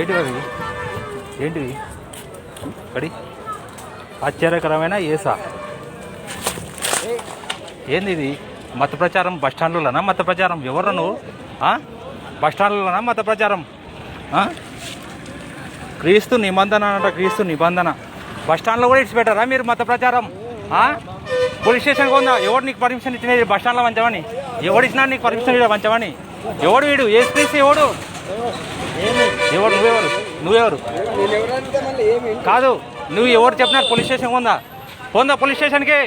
ఏంటివి ఏంటివి కడి. ఆశ్చర్యకరమైన ఏసా. ఏంది ఇది మత ప్రచారం బస్ స్టాండ్లోనా మత ప్రచారం ఎవరు నువ్వు ఆ? బస్ స్టాండ్లోనా మత ప్రచారం? క్రీస్తు నిబంధన అంట క్రీస్తు నిబంధన. బస్ స్టాండ్లో కూడా ఇడిచిపెట్టారా మీరు మత ప్రచారం? పోలీస్ స్టేషన్కి ఉందా ఎవడు నీకు పర్మిషన్ ఇచ్చినది? బస్ స్టాండ్లో పంచమని. ఎవడు ఇచ్చినా నీకు పర్మిషన్ ఇక్కడ పంచమని. ఎవడు వీడు? ఏ క్రీస్తు ఎవడు? ఎవరు నువ్వెవరు? నువ్వెవరు? నేను ఎవరంటే మళ్ళీ ఏమి కాదు నువ్వు ఎవరు చెప్పినా పోలీస్ స్టేషన్ ఉందా? పోందా పోలీస్ స్టేషన్కి?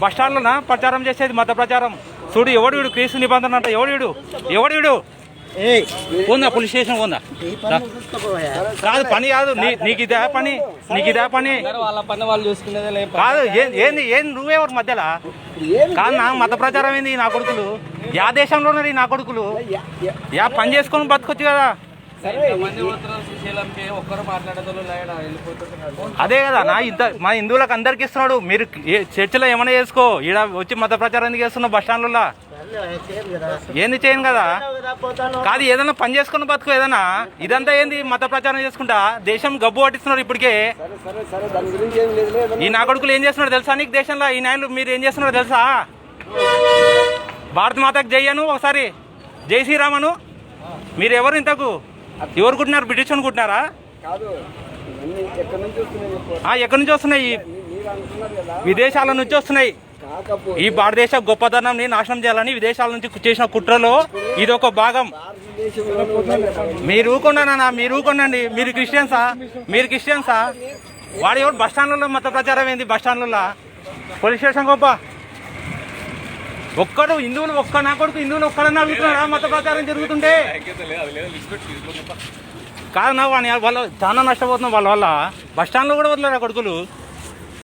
బస్ స్టాండ్లోనా? ప్రచారం చేసేది మత ప్రచారం. చూడు ఎవడు వీడు? క్రీస్తు నిబంధన అంట. ఎవడు వీడు? ఎవడు వీడు? ఉందా పోలీస్ స్టేషన్ ఉందా. కాదు పని కాదు. నీ- నీకు ఇదే పని. నీకు ఇదే పని. వాళ్ళ పని వాళ్ళు చూసుకునేదే లేదు కాదు ఏంది ఏంది నువ్వెవరు మధ్యలో? కాదు నా మత ప్రచారం ఏంది? నా కొడుకులు? యా దేశంలో ఉన్నారు ఈ నా కొడుకులు? యా పని చేసుకొని బతకొచ్చు కదా. అదే కదా నా ఇద్ద మా హిందువులకు అందరికి ఇస్తున్నాడు. మీరు ఏ- చర్చిలో ఏమైనా చేసుకో. ఈడ వచ్చి మత ప్రచారం ఎందుకు చేస్తున్నావు బస్ స్టాండ్లలో ఏంది చేయను కదా? కాదు ఏదైనా పని చేసుకుని బతుకు ఏదైనా. ఇదంతా ఏంది మత ప్రచారం చేసుకుంటా? దేశం గబ్బు పట్టిస్తున్నారు ఇప్పటికే. సరే సరే సరే దాని గురించి ఏం లేదు లేదు. ఈ నా కొడుకులు ఏం చేస్తున్నారు తెలుసా నీకు దేశంలో? ఈ నాయలు మీరు ఏం చేస్తున్నారు తెలుసా? భారత మాతకు జయ్యను ఒకసారి. జై శ్రీరామను. మీరు ఎవరు ఇంతకు? ఎవరు కుట్టినారు? బ్రిటిష్ కాదు. ఇవన్నీ ఎక్కడి నుంచి వస్తున్నాయి విదేశాల నుంచి వస్తున్నాయి. ఈ భారతదేశ గొప్పతనాన్ని నాశనం చేయాలని విదేశాల నుంచి చేసిన కుట్రలో ఇది ఒక భాగం. మీరు ఊరుకున్నానా మీరు ఊరుకోండి మీరు క్రిస్టియన్సా? మీరు క్రిస్టియన్సా? వాడు ఎవరు బస్ స్టాండ్లలో మత ప్రచారం ఏంది? బస్ స్టాండ్లలో? పోలీస్ స్టేషన్ గొప్ప ఒక్కడు హిందువులు ఒక్క నా కొడుకు హిందువులు ఒక్కడన్నా అడుగుతున్నాడా మత ప్రచారం జరుగుతుంటే. కాదు నా వాని వాళ్ళు చాలా నష్టపోతున్నాం వాళ్ళ వల్ల. బస్ కూడా వదిలేరు కొడుకులు?